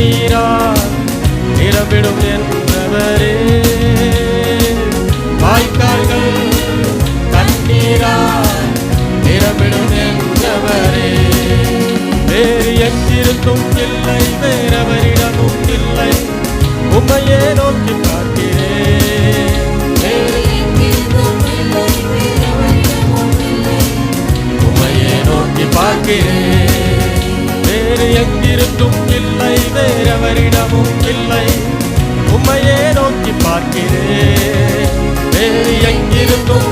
தண்ணீரால் நிரம்பிடும் என்றவரே வாய்க்கார்கள் தண்ணீரால் நிரம்பிடும் என்றவரே வேறு எங்கிருந்தும் இல்லை வேறவரிடமும் இல்லை. உம்மையே நோக்கி பார்க்கிறேன். வேறு எங்கிருந்தும் இல்லை வேறெவரிடமும் இல்லை. உம்மையே நோக்கி பார்க்கிறேன். உம்மையே நோக்கி பார்க்கிறேன். வேறு எங்கிருந்தும்